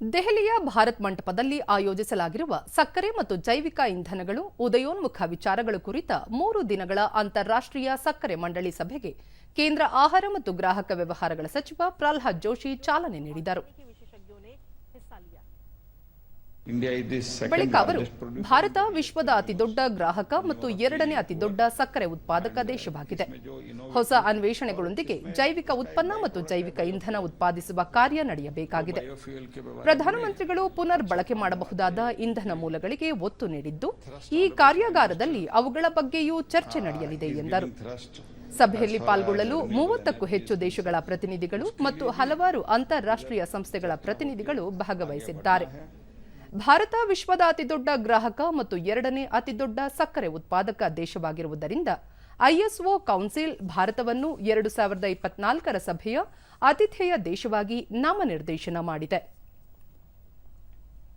ದೆಹಲಿಯ ಭಾರತ್ ಮಂಟಪದಲ್ಲಿ ಆಯೋಜಿಸಲಾಗಿರುವ ಸಕ್ಕರೆ ಮತ್ತು ಜೈವಿಕ ಇಂಧನಗಳು, ಉದಯೋನ್ಮುಖ ವಿಚಾರಗಳು ಕುರಿತ ಮೂರು ದಿನಗಳ ಅಂತಾರಾಷ್ಟ್ರೀಯ ಸಕ್ಕರೆ ಮಂಡಳಿ ಸಭೆಗೆ ಕೇಂದ್ರ ಆಹಾರ ಮತ್ತು ಗ್ರಾಹಕ ವ್ಯವಹಾರಗಳ ಸಚಿವ ಪ್ರಹ್ಲಾದ್ ಜೋಶಿ ಚಾಲನೆ ನೀಡಿದರು. ಬಳಿಕ ಅವರು ಭಾರತ ವಿಶ್ವದ ಅತಿ ದೊಡ್ಡ ಗ್ರಾಹಕ ಮತ್ತು ಎರಡನೇ ಅತಿದೊಡ್ಡ ಸಕ್ಕರೆ ಉತ್ಪಾದಕ ದೇಶವಾಗಿದೆ. ಹೊಸ ಅನ್ವೇಷಣೆಗಳೊಂದಿಗೆ ಜೈವಿಕ ಉತ್ಪನ್ನ ಮತ್ತು ಜೈವಿಕ ಇಂಧನ ಉತ್ಪಾದಿಸುವ ಕಾರ್ಯ ನಡೆಯಬೇಕಾಗಿದೆ. ಪ್ರಧಾನಮಂತ್ರಿಗಳು ಪುನರ್ ಬಳಕೆ ಮಾಡಬಹುದಾದ ಇಂಧನ ಮೂಲಗಳಿಗೆ ಒತ್ತು ನೀಡಿದ್ದು ಈ ಕಾರ್ಯಾಗಾರದಲ್ಲಿ ಅವುಗಳ ಬಗ್ಗೆಯೂ ಚರ್ಚೆ ನಡೆಯಲಿದೆ ಎಂದರು. ಸಭೆಯಲ್ಲಿ ಪಾಲ್ಗೊಳ್ಳಲು ಮೂವತ್ತಕ್ಕೂ ಹೆಚ್ಚು ದೇಶಗಳ ಪ್ರತಿನಿಧಿಗಳು ಮತ್ತು ಹಲವಾರು ಅಂತಾರಾಷ್ಟ್ರೀಯ ಸಂಸ್ಥೆಗಳ ಪ್ರತಿನಿಧಿಗಳು ಭಾಗವಹಿಸಿದ್ದಾರೆ. ಭಾರತ ವಿಶ್ವದ ಅತಿದೊಡ್ಡ ಗ್ರಾಹಕ ಮತ್ತು ಎರಡನೇ ಅತಿದೊಡ್ಡ ಸಕ್ಕರೆ ಉತ್ಪಾದಕ ದೇಶವಾಗಿರುವುದರಿಂದ ಐಎಸ್ಒ ಕೌನ್ಸಿಲ್ ಭಾರತವನ್ನು ಎರಡು ಸಾವಿರದ ಇಪ್ಪತ್ನಾಲ್ಕರ ಸಭೆಯ ಆತಿಥೇಯ ದೇಶವಾಗಿ ನಾಮನಿರ್ದೇಶನ ಮಾಡಿದೆ.